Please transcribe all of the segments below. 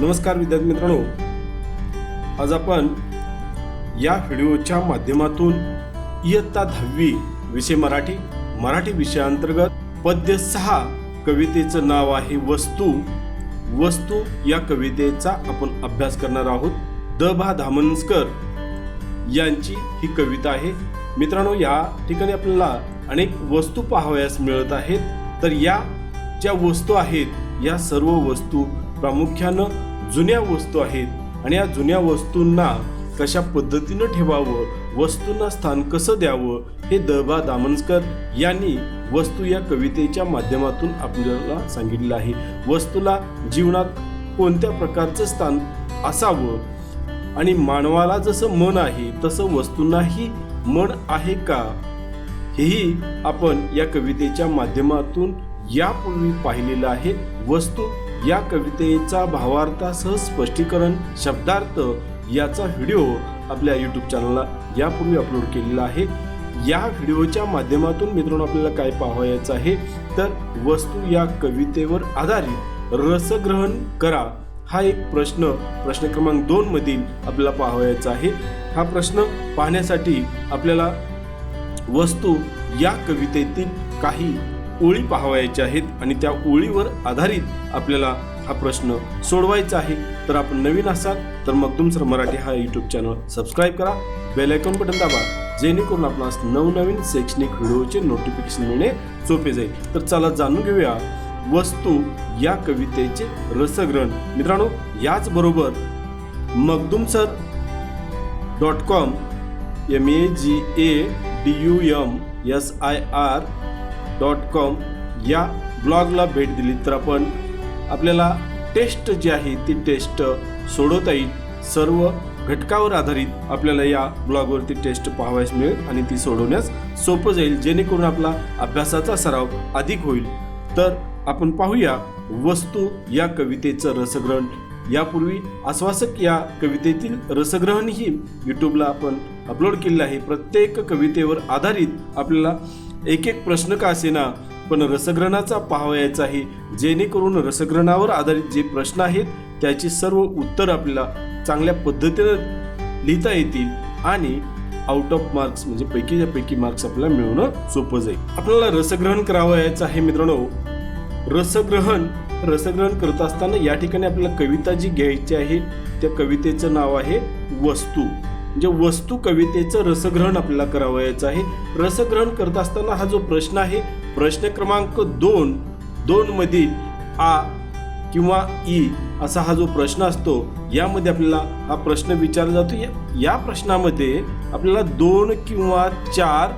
नमस्कार विद्यार्थी मित्रांनो. आज आपण या व्हिडिओच्या माध्यमातून इयत्ता दहावी विषय मराठी मराठी विषयाअंतर्गत पद्य सहा कवितेचं नाव आहे वस्तू. वस्तू या कवितेचा आपण अभ्यास करणार आहोत. द भा धामनस्कर यांची ही कविता आहे. मित्रांनो या ठिकाणी आपल्याला अनेक वस्तू पाहावयास मिळत आहेत. तर या ज्या वस्तू आहेत या सर्व वस्तू प्रामुख्यानं जुन्या वस्तू आहेत. आणि या जुन्या वस्तूंना कशा पद्धतीनं ठेवावं वस्तूंना स्थान कसं द्यावं हे दबा दामनकर यांनी वस्तू या कवितेच्या माध्यमातून आपल्याला सांगितलं आहे. वस्तूला जीवनात कोणत्या प्रकारचं स्थान असावं? आणि मानवाला जसं मन आहे तसं वस्तूंनाही मन आहे का? हेही आपण या कवितेच्या माध्यमातून यापूर्वी पाहिलेलं आहे. वस्तू या कवितेचा भावार्थासह स्पष्टीकरण शब्दार्थ याचा व्हिडिओ आपल्या यूट्यूब चॅनलला यापूर्वी अपलोड केलेला आहे. या व्हिडिओच्या माध्यमातून मित्रांनो आपल्याला काय पाहायचं आहे? तर वस्तू या कवितेवर आधारित रसग्रहण करा हा एक प्रश्न प्रश्न क्रमांक दोन मधील आपल्याला पाहायचा आहे. हा प्रश्न पाहण्यासाठी आपल्याला वस्तू या कवितेतील काही ओळी पाहावयाच्या आहेत आणि त्या ओळीवर आधारित आपल्याला हा प्रश्न सोडवायचा आहे. तर आपण नवीन असाल तर मग तुमचं मराठी हा यूट्यूब चॅनल सबस्क्राईब करा. बेल आयकॉन बटन दाबा जेणेकरून आपणास नवनवीन शैक्षणिक व्हिडिओचे नोटिफिकेशन मिळणे सोपे जाईल. तर चला जाणून घेऊया वस्तू या कवितेचे रसग्रहण. मित्रांनो याचबरोबर Magdum sir dot com M A G A D U M S I R dot com या ब्लॉगला भेट दिली तर आपण आपल्याला टेस्ट जी आहे ती टेस्ट सोडवता येईल. सर्व घटकावर आधारित आपल्याला या ब्लॉगवरती टेस्ट पाहावयास मिळेल आणि ती सोडवण्यास सोपं जाईल. जेणेकरून आपला अभ्यासाचा सराव अधिक होईल. तर आपण पाहूया वस्तू या कवितेचं रसग्रहण. यापूर्वी आश्वासक या कवितेतील रसग्रहणही यूट्यूबला आपण अपलोड केलेलं आहे. प्रत्येक कवितेवर आधारित आपल्याला एक एक प्रश्न का असेना? पण रसग्रहणाचा पाहावयाचा आहे. जेणेकरून रसग्रहणावर आधारित जे प्रश्न आहेत त्याची सर्व उत्तर आपल्याला चांगल्या पद्धतीनं लिहिता येतील आणि आउट ऑफ मार्क्स म्हणजे पैकीच्या पैकी मार्क्स आपल्याला मिळवणं सोपं जाईल. आपल्याला रसग्रहण करावयाचं आहे मित्रांनो. रसग्रहण रसग्रहण करत असताना या ठिकाणी आपल्याला कविता जी घ्यायची आहे त्या कवितेचं नाव आहे वस्तू. म्हणजे वस्तू कवितेचं रसग्रहण आपल्याला करावयाचं आहे. रसग्रहण करत असताना हा जो प्रश्न आहे प्रश्न क्रमांक दोन दोन मधील आ किंवा ई असा हा जो प्रश्न असतो यामध्ये आपल्याला हा प्रश्न विचारला जातो. या- या प्रश्नामध्ये आपल्याला दोन किंवा चार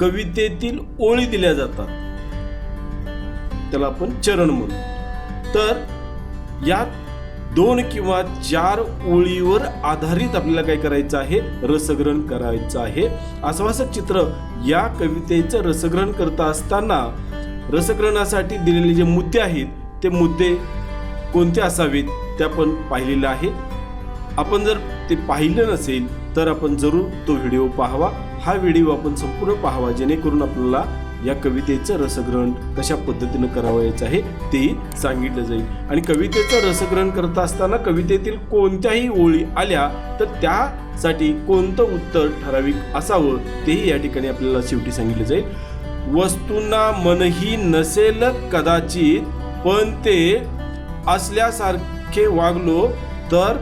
कवितेतील ओळी दिल्या जातात. त्याला आपण चरण म्हणू. तर यात दोन किंवा चार ओळीवर आधारित आपल्याला काय करायचं आहे? रसग्रहण करायचं आहे. आश्वासक चित्र या कवितेचं रसग्रहण करत असताना रसग्रहणासाठी दिलेले जे मुद्दे आहेत ते मुद्दे कोणते असावेत ते आपण पाहिलेलं आहे. आपण जर ते पाहिलं नसेल तर आपण जरूर तो व्हिडिओ पाहावा. हा व्हिडिओ आपण संपूर्ण पाहावा जेणेकरून आपल्याला या कवितेचं रसग्रहण कशा पद्धतीनं करावयाचं आहे तेही सांगितलं जाईल. आणि कवितेचं रसग्रहण करत असताना कवितेतील कोणत्याही ओळी आल्या तर त्यासाठी कोणतं उत्तर ठराविक असावं तेही या ठिकाणी आपल्याला शेवटी सांगितलं जाईल. वस्तूंना मनही नसेल कदाचित पण ते असल्यासारखे वागलो तर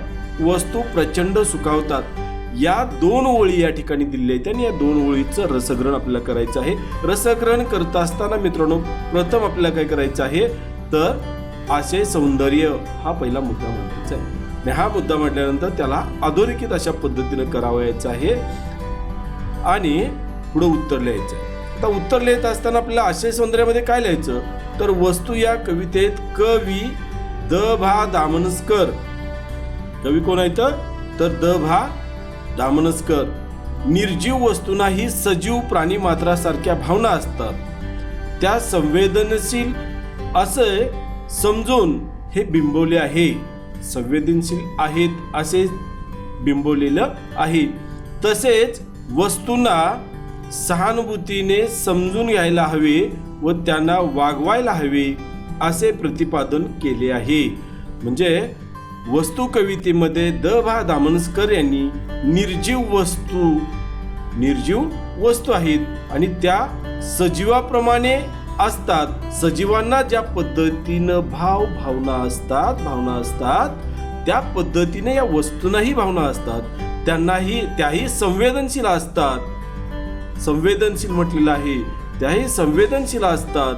वस्तू प्रचंड सुखावतात. या दोन ओळी या ठिकाणी दिलेल्या आहेत. आणि या दोन ओळीचं रसग्रहण आपल्याला करायचं आहे. रसग्रहण करत असताना मित्रांनो प्रथम आपल्याला काय करायचं आहे? तर आशय सौंदर्य हा पहिला मुद्दा मांडायचा आहे. आणि हा मुद्दा म्हटल्यानंतर त्याला अधोरेखित अशा पद्धतीनं करावयाचं आहे. आणि पुढं उत्तर लिहायचं आहे. आता उत्तर लिहित असताना आपल्याला आशय सौंदर्यामध्ये काय लिहायचं? तर वस्तू या कवितेत कवी द भा दामनस्कर. कवी कोण आहेत तर द भा दामनस्कर निर्जीव वस्तूंनाही सजीव प्राणी मात्रासारख्या भावना असतात. त्या संवेदनशील असे समजून हे बिंबवले आहे. संवेदनशील आहेत असे बिंबवलेलं आहे. तसेच वस्तूंना सहानुभूतीने समजून घ्यायला हवे व त्यांना वागवायला हवे असे प्रतिपादन केले आहे. म्हणजे वस्तू कवितेमध्ये द भा दामनस्कर यांनी निर्जीव वस्तू निर्जीव वस्तू आहेत आणि त्या सजीवाप्रमाणे असतात. सजीवांना ज्या पद्धतीनं भाव भावना असतात भावना असतात त्या पद्धतीने या वस्तूंनाही भावना असतात. त्यांनाही त्याही संवेदनशील असतात. संवेदनशील म्हटलेलं आहे. त्याही संवेदनशील असतात.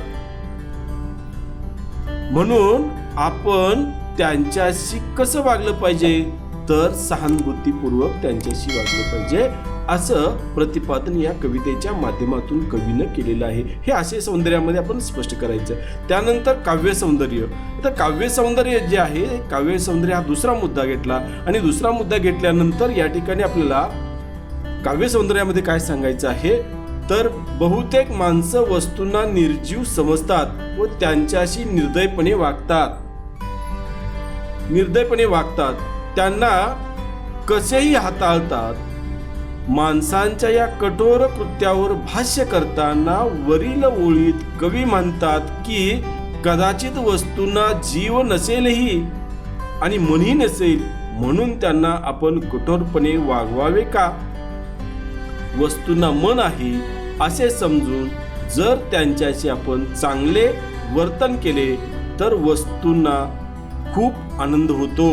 म्हणून आपण त्यांच्याशी कसं वागलं पाहिजे? तर सहानुभूतीपूर्वक त्यांच्याशी वागलं पाहिजे असं प्रतिपादन या कवितेच्या माध्यमातून कवीनं केलेलं आहे. हे असे सौंदर्यामध्ये आपण स्पष्ट करायचं. त्यानंतर काव्य सौंदर्य. तर काव्य सौंदर्य जे आहे काव्य सौंदर्य हा दुसरा मुद्दा घेतला आणि दुसरा मुद्दा घेतल्यानंतर या ठिकाणी आपल्याला काव्य सौंदर्यामध्ये काय सांगायचं आहे? तर बहुतेक माणसं वस्तूंना निर्जीव समजतात व त्यांच्याशी निर्दयपणे वागतात. निर्दयपणे वागतात त्यांना कसेही हाताळतात माणसांच्या या कठोर कृत्यावर भाष्य करताना वरील ओळीत कवी म्हणतात की कदाचित वस्तूंना जीव नसेलही आणि मनही नसेल म्हणून त्यांना आपण कठोरपणे वागवावे का? वस्तूंना मन आहे असे समजून जर त्यांच्याशी आपण चांगले वर्तन केले तर वस्तूंना खूप आनंद होतो.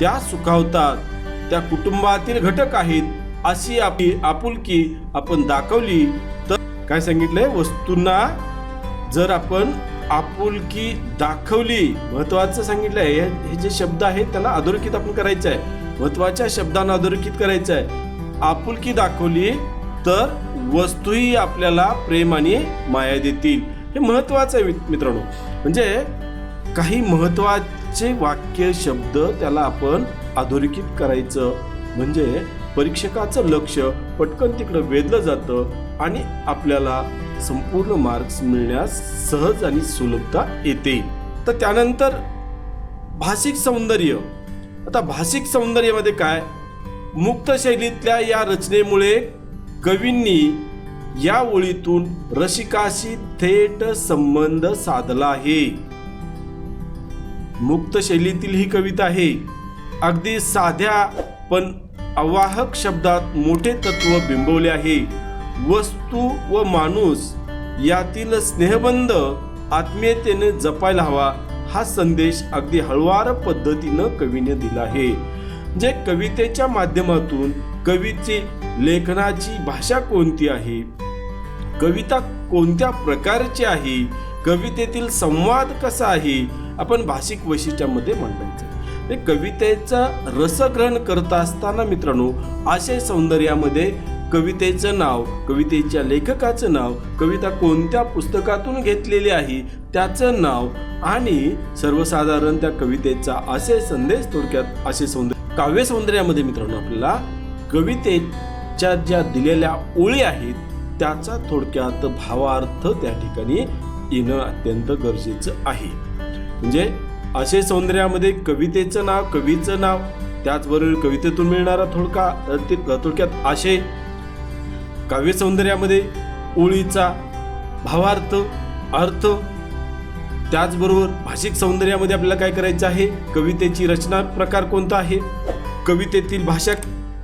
त्या सुखावतात त्या कुटुंबातील घटक आहेत अशी आपली आपुलकी आपण दाखवली तर काय सांगितलंय? वस्तूंना जर आपण आपुलकी दाखवली महत्वाचं सांगितलंय हे हे जे शब्द आहेत त्याला अधोरेखित आपण करायचं आहे महत्त्वाच्या शब्दांना अधोरेखित करायचं आहे आपुलकी दाखवली तर वस्तूही आपल्याला प्रेम आणि माया देतील. हे महत्वाचं आहे मित्रांनो. म्हणजे काही महत्त्वाचे वाक्य शब्द त्याला आपण अधोरेखित करायचं. म्हणजे परीक्षकाचं लक्ष पटकन तिकडं वेधलं जातं आणि आपल्याला संपूर्ण मार्क्स मिळण्यास सहज आणि सुलभता येते. तर त्यानंतर भाषिक सौंदर्य. आता भाषिक सौंदर्यामध्ये काय? मुक्त शैलीतल्या या रचनेमुळे कवींनी या ओळीतून रसिकाशी थेट संबंध साधला आहे. मुक्त शैलीतील ही कविता आहे. अगदी साध्या पण अवाहक शब्दात मोठे तत्व बिंबवले आहे. वस्तू व माणूस यातील स्नेहबंध आत्मीयतेने जपायला हवा हा संदेश अगदी हळवार पद्धतीनं कवीने दिला आहे. जे कवितेच्या माध्यमातून कवीची लेखनाची भाषा कोणती आहे? कविता कोणत्या प्रकारची आहे? कवितेतील संवाद कसा आहे? आपण भाषिक वैशिष्ट्यामध्ये मांडायचं. हे कवितेचा रसग्रहण करत असताना मित्रांनो आशय सौंदर्यामध्ये कवितेचं नाव कवितेच्या लेखकाचं नाव कविता कोणत्या पुस्तकातून घेतलेली आहे त्याचं नाव आणि सर्वसाधारण त्या कवितेचा असे संदेश थोडक्यात असे सौंदर्य काव्य सौंदर्यामध्ये मित्रांनो आपल्याला कवितेच्या ज्या दिलेल्या ओळी आहेत त्याचा थोडक्यात भावार्थ त्या ठिकाणी येणं अत्यंत गरजेचं आहे. म्हणजे असे सौंदर्यामध्ये कवितेचं नाव कवीचं नाव त्याचबरोबर कवितेतून मिळणारा थोडका ते थोडक्यात आशय काव्य सौंदर्यामध्ये ओळीचा भावार्थ अर्थ त्याचबरोबर भाषिक सौंदर्यामध्ये आपल्याला काय करायचं आहे? कवितेची रचना प्रकार कोणता आहे? कवितेतील भाषा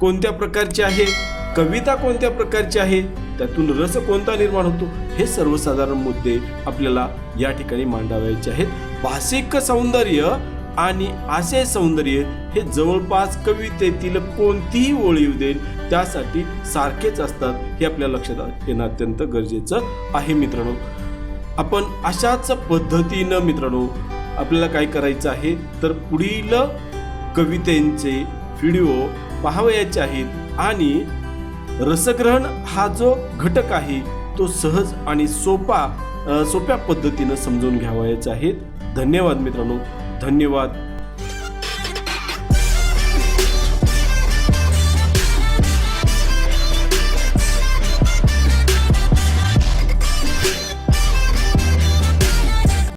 कोणत्या प्रकारची आहे? कविता कोणत्या प्रकारची आहे? त्यातून रस कोणता निर्माण होतो? हे सर्वसाधारण मुद्दे आपल्याला या ठिकाणी मांडावायचे आहेत. भाषिक सौंदर्य आणि आशय सौंदर्य हे जवळपास कवितेतील कोणतीही ओळ येऊ देईल त्यासाठी सारखेच असतात हे आपल्या लक्षात येणं अत्यंत गरजेचं आहे मित्रांनो. आपण अशाच पद्धतीनं मित्रांनो आपल्याला काय करायचं आहे? तर पुढील कवितेंचे व्हिडिओ पाहावयाचे आहेत आणि रसग्रहण हा जो घटक आहे तो सहज आणि सोपा सोप्या पद्धतीनं समजून घ्यावायचा आहे. धन्यवाद मित्रांनो. धन्यवाद.